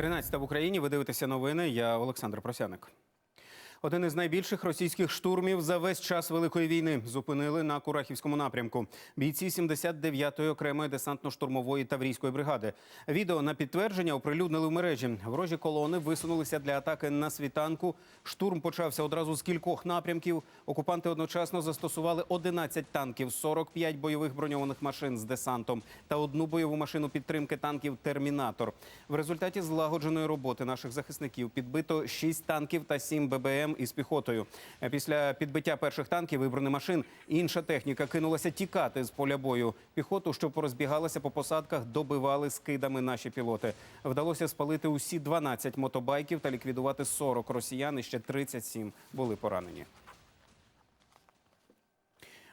13 в Україні. Ви дивитеся новини. Я Олександр Просяник. Один із найбільших російських штурмів за весь час великої війни зупинили на Курахівському напрямку. Бійці 79-ї окремої десантно-штурмової таврійської бригади. Відео на підтвердження оприлюднили в мережі. Ворожі колони висунулися для атаки на світанку. Штурм почався одразу з кількох напрямків. Окупанти одночасно застосували 11 танків, 45 бойових броньованих машин з десантом та одну бойову машину підтримки танків Термінатор. В результаті злагодженої роботи наших захисників підбито 6 танків та 7 ББМ із піхотою. Після підбиття перших танків і бронемашин інша техніка кинулася тікати з поля бою. Піхоту, що порозбігалася по посадках, добивали скидами наші пілоти. Вдалося спалити усі 12 мотобайків та ліквідувати 40 росіян. І ще 37 були поранені.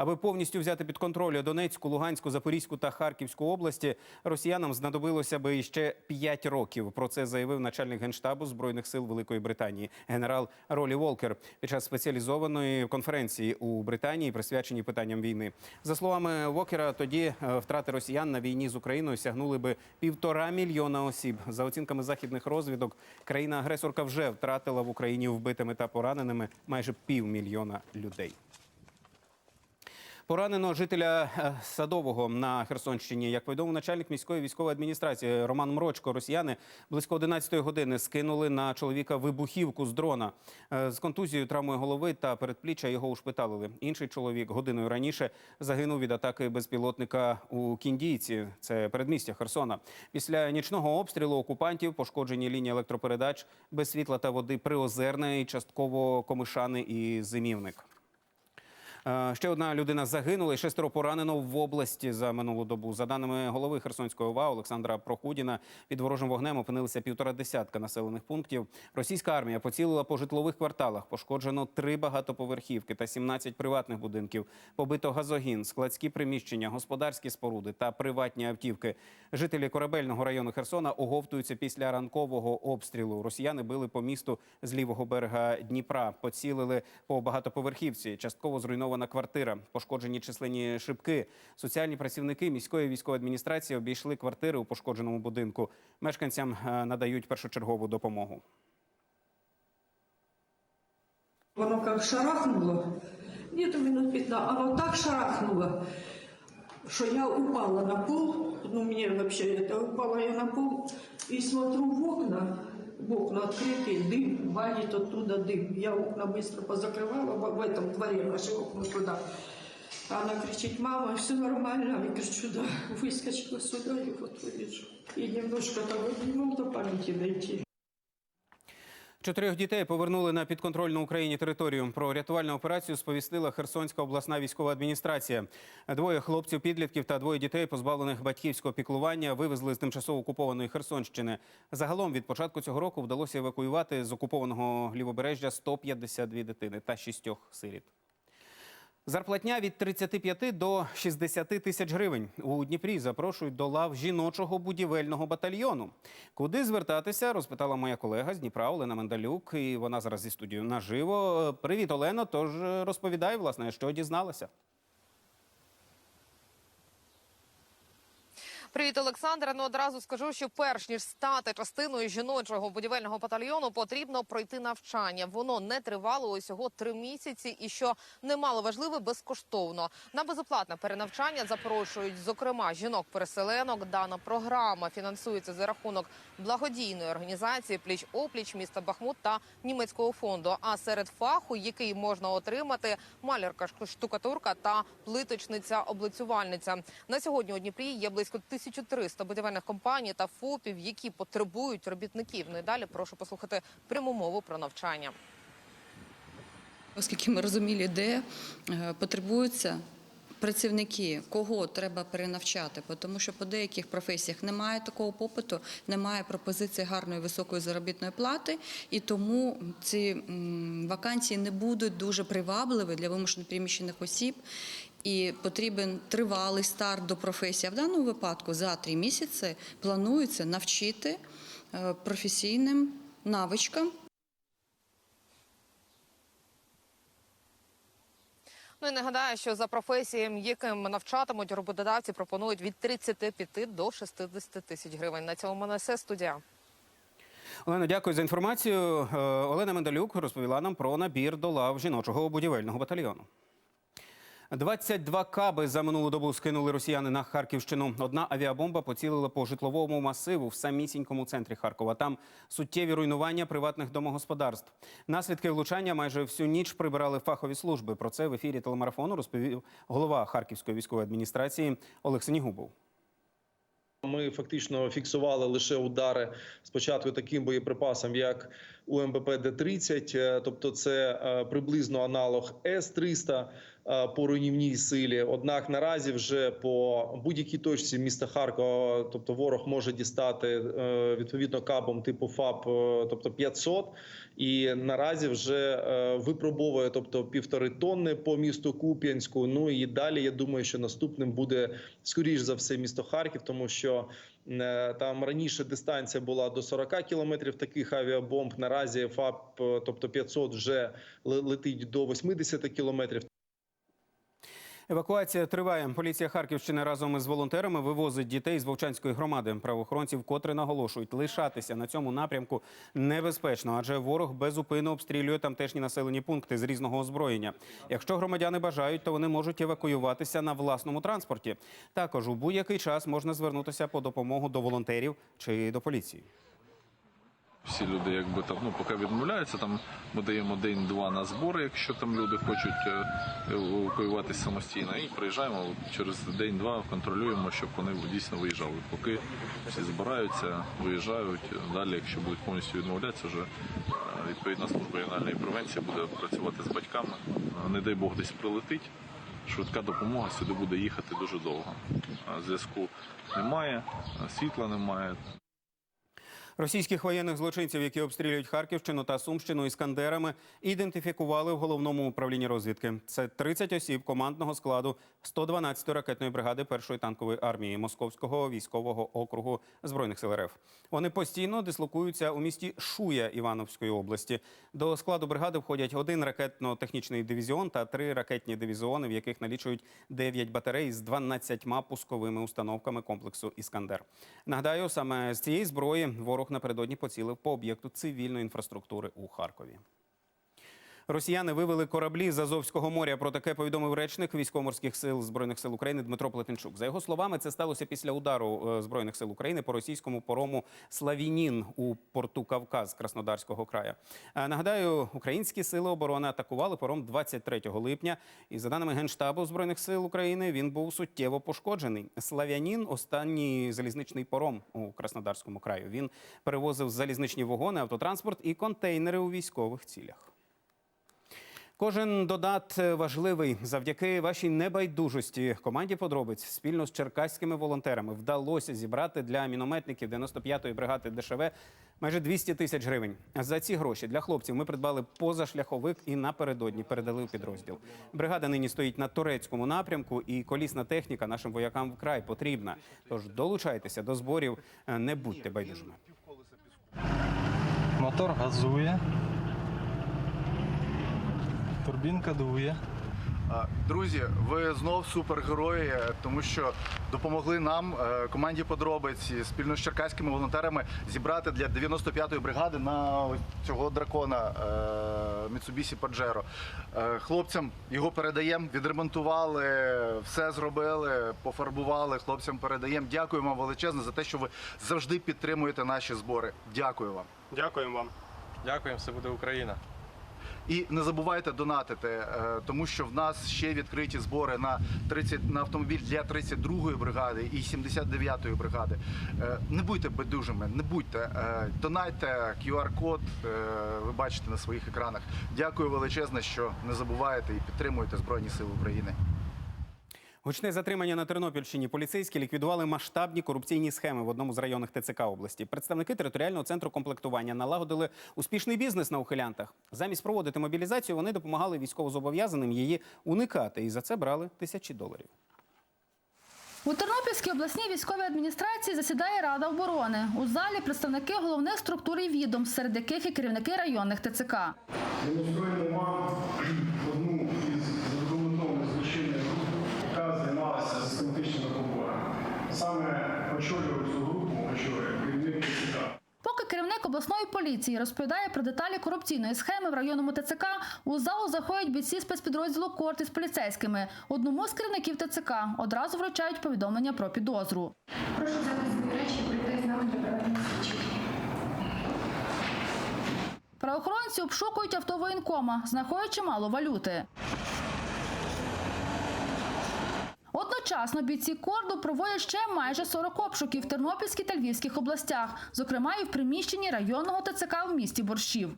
Аби повністю взяти під контроль Донецьку, Луганську, Запорізьку та Харківську області, росіянам знадобилося би іще 5 років. Про це заявив начальник генштабу збройних сил Великої Британії, генерал Ролі Волкер, під час спеціалізованої конференції у Британії, присвяченій питанням війни. За словами Вокера, тоді е, втрати росіян на війні з Україною сягнули би півтора мільйона осіб. За оцінками західних розвідок, країна-агресорка вже втратила в Україні вбитими та пораненими майже півмільйона людей. Поранено жителя е, Садового на Херсонщині. Як повідомив начальник міської військової адміністрації Роман Мрочко, росіяни близько 11 години скинули на чоловіка вибухівку з дрона. Е, З контузією, травмою голови та передпліччя його ушпиталили. Інший чоловік годиною раніше загинув від атаки безпілотника у Кіндійці. Це передмістя Херсона. Після нічного обстрілу окупантів пошкоджені лінії електропередач без світла та води Приозерне і частково Комишани і Зимівник. Е, Ще одна людина загинула і шестеро поранено в області за минулу добу. За даними голови Херсонської ОВА Олександра Прохудіна, під ворожим вогнем опинилися півтора десятка населених пунктів. Російська армія поцілила по житлових кварталах. Пошкоджено три багатоповерхівки та 17 приватних будинків. Побито газогін, складські приміщення, господарські споруди та приватні автівки. Жителі корабельного району Херсона оговтуються після ранкового обстрілу. Росіяни били по місту з лівого берега Дніпра. Поцілили по багатоповерхівці. Частково зруйнована квартира. Пошкоджені численні шибки. Соціальні працівники міської військової адміністрації обійшли квартири у пошкодженому будинку. Мешканцям е, надають першочергову допомогу. Воно как шарахнуло, где-то минут 15, оно так шарахнуло, что я упала на пол, ну мне вообще это, упала я на пол и смотрю в окна, окна открытые, дым, валит оттуда дым. Я окна быстро позакрывала в, в этом дворе, наши окна туда. А Она кричит, мама, все нормально. Я кричу, да, выскочила сюда и вот вижу. И немножко того не мог до памяти дойти. Чотирьох дітей повернули на підконтрольну Україні територію. Про рятувальну операцію сповістила Херсонська обласна військова адміністрація. Двоє хлопців, підлітків та двоє дітей, позбавлених батьківського піклування, вивезли з тимчасово окупованої Херсонщини. Загалом від початку цього року вдалося евакуювати з окупованого лівобережжя 152 дитини та шістьох сиріт. Зарплатня від 35 до 60 тисяч гривень. У Дніпрі запрошують до лав жіночого будівельного батальйону. Куди звертатися, розпитала моя колега з Дніпра Олена Мандалюк. І вона зараз зі студією наживо. Привіт, Олено. Тож е, розповідай, власне, що дізналася. Привіт, Олександре. Ну одразу скажу, що перш ніж стати частиною жіночого будівельного батальйону, потрібно пройти навчання. Воно не тривало усього три місяці, і що немало важливе, безкоштовно. На безоплатне перенавчання запрошують, зокрема, жінок-переселенок. Дана програма фінансується за рахунок благодійної організації Пліч опліч міста Бахмут та німецького фонду. А серед фаху, який можна отримати, малярка штукатурка та плиточниця облицювальниця. На сьогодні у Дніпрі є близько 1300 будівельних компаній та ФОПів, які потребують робітників. Ну і далі прошу послухати пряму мову про навчання. Оскільки ми розуміли, де е, потребуються працівники, кого треба перенавчати, тому що по деяких професіях немає такого попиту, немає пропозиції гарної високої заробітної плати, і тому ці вакансії не будуть дуже привабливі для вимушено переміщених осіб. І потрібен тривалий старт до професії. А в даному випадку за три місяці планується навчити е, професійним навичкам Ну і нагадаю, що за професіям, яким навчатимуть роботодавці, пропонують від 35 до 60 тисяч гривень. На цьому мене все студія. Олена, дякую за інформацію. Е, Олена Мендалюк розповіла нам про набір до лав жіночого будівельного батальйону. 22 каби за минулу добу скинули росіяни на Харківщину. Одна авіабомба поцілила по житловому масиву в самісінькому центрі Харкова. Там суттєві руйнування приватних домогосподарств. Наслідки влучання майже всю ніч прибирали фахові служби. Про це в ефірі телемарафону розповів голова Харківської військової адміністрації Олег Сенігубов. Ми фактично фіксували лише удари спочатку таким боєприпасом, як УМПП Д-30, е, тобто це е, приблизно аналог С-300 е, по руйнівній силі. Однак наразі вже по будь-якій точці міста Харкова, тобто ворог може дістати е, відповідно кабом типу ФАП, е, тобто 500, і наразі вже е, випробовує, тобто півтори тонни по місту Куп'янську. Ну і далі я думаю, що наступним буде скоріш за все місто Харків, тому що е, там раніше дистанція була до 40 кілометрів таких авіабомб. Наразі ФАП, е, тобто 500, вже летить до 80 кілометрів. Евакуація триває. Поліція Харківщини разом із волонтерами вивозить дітей з Вовчанської громади. Правоохоронці вкотре наголошують, лишатися на цьому напрямку небезпечно, адже ворог безупинно обстрілює тамтешні населені пункти з різного озброєння. Якщо громадяни бажають, то вони можуть евакуюватися на власному транспорті. Також у будь-який час можна звернутися по допомогу до волонтерів чи до поліції. Всі люди, якби там, ну поки відмовляються, там ми даємо день-два на збори, якщо там люди хочуть е, евакуюватися самостійно, і приїжджаємо через день-два, контролюємо, щоб вони дійсно виїжджали. Поки всі збираються, виїжджають. Далі, якщо будуть повністю відмовлятися, вже е, відповідна служба ювенальної превенції буде працювати з батьками. Е, Не дай Бог десь прилетить. Швидка допомога сюди буде їхати дуже довго. Е, Зв'язку немає, е, світла немає. Російських воєнних злочинців, які обстрілюють Харківщину та Сумщину іскандерами, ідентифікували в головному управлінні розвідки. Це 30 осіб командного складу 112-ї ракетної бригади першої танкової армії Московського військового округу збройних сил РФ. Вони постійно дислокуються у місті Шуя Івановської області. До складу бригади входять один ракетно-технічний дивізіон та три ракетні дивізіони, в яких налічують 9 батарей з 12 пусковими установками комплексу Іскандер. Нагадаю, саме з цієї зброї ворог напередодні поцілив по об'єкту цивільної інфраструктури у Харкові. Росіяни вивели кораблі з Азовського моря. Про таке повідомив речник військово-морських сил збройних сил України Дмитро Плетенчук. За його словами, це сталося після удару е, збройних сил України по російському порому Славінін у порту Кавказ Краснодарського краю. Е, Нагадаю, українські сили оборони атакували пором 23 липня. І за даними генштабу збройних сил України, він був суттєво пошкоджений. Слав'янін останній залізничний пором у Краснодарському краю. Він перевозив залізничні вагони, автотранспорт і контейнери у військових цілях. Кожен додат важливий завдяки вашій небайдужості. Команді подробиць спільно з черкаськими волонтерами вдалося зібрати для мінометників 95-ї бригади ДШВ майже 200 тисяч гривень. За ці гроші для хлопців ми придбали позашляховик і напередодні передали в підрозділ. Бригада нині стоїть на турецькому напрямку, і колісна техніка нашим воякам вкрай потрібна. Тож долучайтеся до зборів, е, не будьте байдужими. Мотор газує. Турбінка дує. Друзі, ви знов супергерої, е, тому що допомогли нам, е, команді подробиць, спільно з черкаськими волонтерами зібрати для 95-ї бригади на цього дракона Mitsubishi Pajero. Е, Хлопцям його передаємо, відремонтували, все зробили, пофарбували. Хлопцям передаємо. Дякуємо вам величезно за те, що ви завжди підтримуєте наші збори. Дякую вам. Дякуємо вам. Дякуємо, все буде Україна. І не забувайте донатити, е, тому що в нас ще відкриті збори на 30, на автомобіль для 32-ї бригади і 79-ї бригади. Е, Не будьте байдужими, не будьте. Е, Донайте QR-код, ви бачите на своїх екранах. Дякую величезне, що не забуваєте і підтримуєте Збройні Сили України. Гучне затримання на Тернопільщині. Поліцейські ліквідували масштабні корупційні схеми в одному з районних ТЦК області. Представники територіального центру комплектування налагодили успішний бізнес на ухилянтах. Замість проводити мобілізацію, вони допомагали військовозобов'язаним її уникати, і за це брали тисячі доларів. У Тернопільській обласній військовій адміністрації засідає Рада оборони. У залі представники головних структур і відомств, серед яких і керівники районних ТЦК. Демонструємо вам керівник обласної поліції розповідає про деталі корупційної схеми в районному ТЦК. У залу заходять бійці спецпідрозділу «Корт» із поліцейськими. Одному з керівників ТЦК одразу вручають повідомлення про підозру. Прошу взяти речі прийти з нами для проведення. Правоохоронці обшукують авто воєнкома, знаходять чимало валюти. Одночасно бійці корду проводять ще майже 40 обшуків в Тернопільській та Львівських областях, зокрема і в приміщенні районного ТЦК в місті Борщів.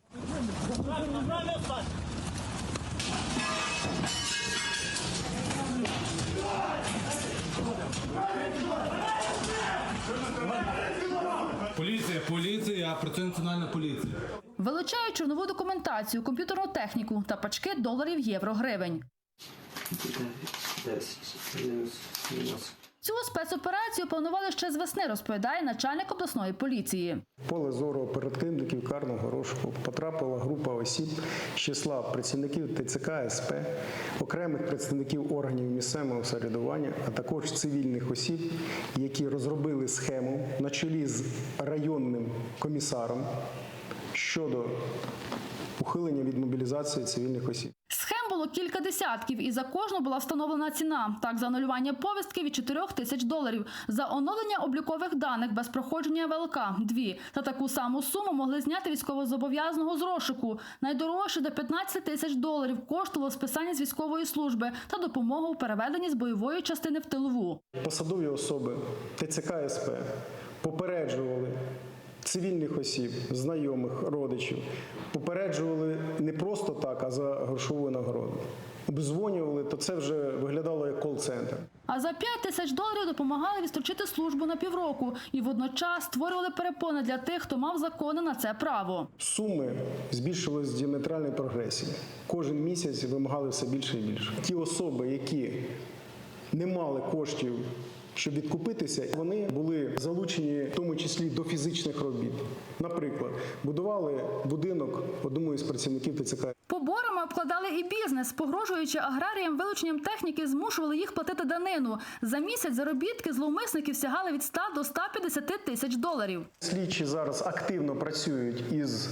Поліція, поліція, а це національна поліція. Вилучають чорнову документацію, комп'ютерну техніку та пачки доларів, євро, гривень. Цю спецоперацію планували ще з весни, розповідає начальник обласної поліції. Поле зору оперативників карного розшуку потрапила група осіб з числа працівників ТЦК СП, окремих представників органів місцевого самоврядування, а також цивільних осіб, які розробили схему на чолі з районним комісаром щодо ухилення від мобілізації цивільних осіб. Схем було кілька десятків, і за кожну була встановлена ціна. Так, за анулювання повістки від 4 тисяч доларів, за оновлення облікових даних без проходження ВЛК – дві. Та таку саму суму могли зняти військовозобов'язаного з розшуку. Найдорожче до 15 тисяч доларів коштувало списання з військової служби та допомога у переведенні з бойової частини в тилову. Посадові особи ТЦК СП попереджували цивільних осіб, знайомих, родичів, попереджували не просто так, а за грошову нагороду. Обдзвонювали, то це вже виглядало як кол-центр. А за 5 тисяч доларів допомагали відстрочити службу на півроку і водночас створювали перепони для тих, хто мав закони на це право. Суми збільшувалися з діаметральної прогресії. Кожен місяць вимагали все більше і більше. Ті особи, які не мали коштів, щоб відкупитися, вони були залучені в тому числі до фізичних робіт. Наприклад, будували будинок одному із працівників ТЦК Поборами обкладали і бізнес, погрожуючи аграріям вилученням техніки, змушували їх платити данину. За місяць заробітки зловмисників сягали від 100 до 150 тисяч доларів. Слідчі зараз активно працюють із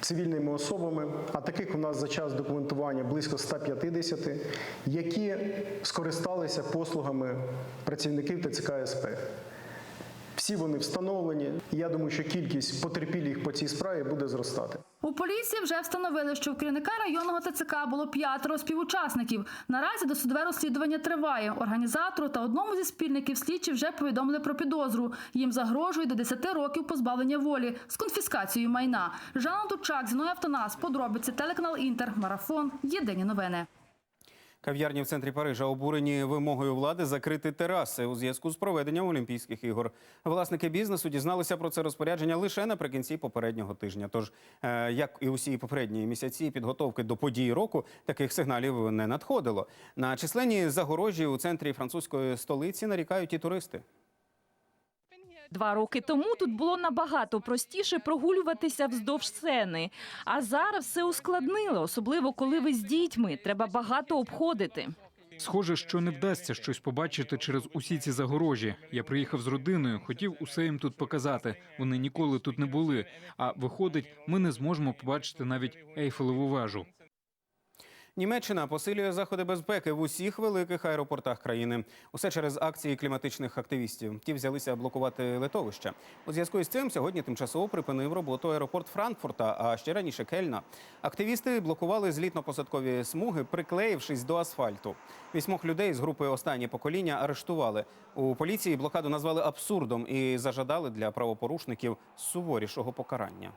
цивільними особами, а таких у нас за час документування близько 150, які скористалися послугами працівників ТЦК СП. Всі вони встановлені. Я думаю, що кількість потерпілих по цій справі буде зростати. У поліції вже встановили, що в керівника районного ТЦК було п'ятеро співучасників. Наразі досудове розслідування триває. Організатору та одному зі спільників слідчі вже повідомили про підозру. Їм загрожує до 10 років позбавлення волі з конфіскацією майна. Жанна Дучак, Зіною Автонас, подробиці, телеканал Інтер, Марафон, Єдині новини. Кав'ярні в центрі Парижа обурені вимогою влади закрити тераси у зв'язку з проведенням Олімпійських ігор. Власники бізнесу дізналися про це розпорядження лише наприкінці попереднього тижня. Тож, е, як і усі попередні місяці підготовки до подій року, таких сигналів не надходило. На численні загорожі у центрі французької столиці нарікають і туристи. Два роки тому тут було набагато простіше прогулюватися вздовж сцени. А зараз все ускладнило, особливо коли ви з дітьми. Треба багато обходити. Схоже, що не вдасться щось побачити через усі ці загорожі. Я приїхав з родиною, хотів усе їм тут показати. Вони ніколи тут не були. А виходить, ми не зможемо побачити навіть Ейфелеву вежу. Німеччина посилює заходи безпеки в усіх великих аеропортах країни. Усе через акції кліматичних активістів. Ті взялися блокувати литовища. У зв'язку із цим сьогодні тимчасово припинив роботу аеропорт Франкфурта, а ще раніше Кельна. Активісти блокували злітно-посадкові смуги, приклеївшись до асфальту. Вісьмох людей з групи Останнє покоління арештували. У поліції блокаду назвали абсурдом і зажадали для правопорушників суворішого покарання.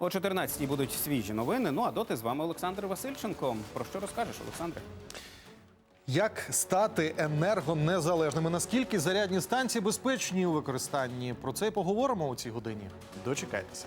О 14-й будуть свіжі новини. Ну а доти з вами Олександр Васильченко. Про що розкажеш, Олександре? Як стати енергонезалежними? Наскільки зарядні станції безпечні у використанні? Про це й поговоримо у цій годині. Дочекайтеся.